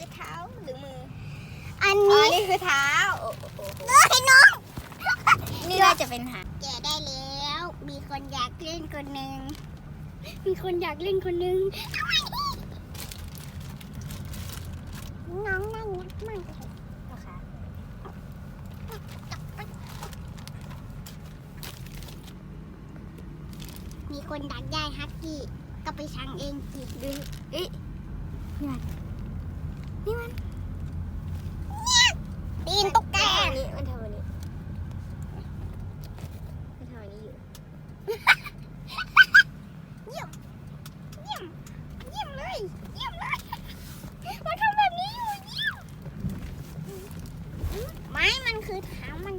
ถึงมือ อันอ๋อนี้นี่คือเท้าโอ้โหเอ้ยน้อง นี่น่าจะเป็นหางแกะได้แล้ว มีคนอยากเล่นคนหนึ่งมีคนอยากเล่นคนหนึ่งน้องน่ารักมากเลยนะคะมีคนดักได้ฮักกี้ ก็ไปสั่งเองสิดูเอ๊ะ นี่มันนี่มันตีนตุ๊กแกอันนี้มันทำอันนี้มันทำอันนี้อยู่เยี่ยมเยี่ยมเยี่ยมเลยเยี่ยมเลยมันทำแบบนี้อยู่เยี่ยมไม้มันคือเท้ามัน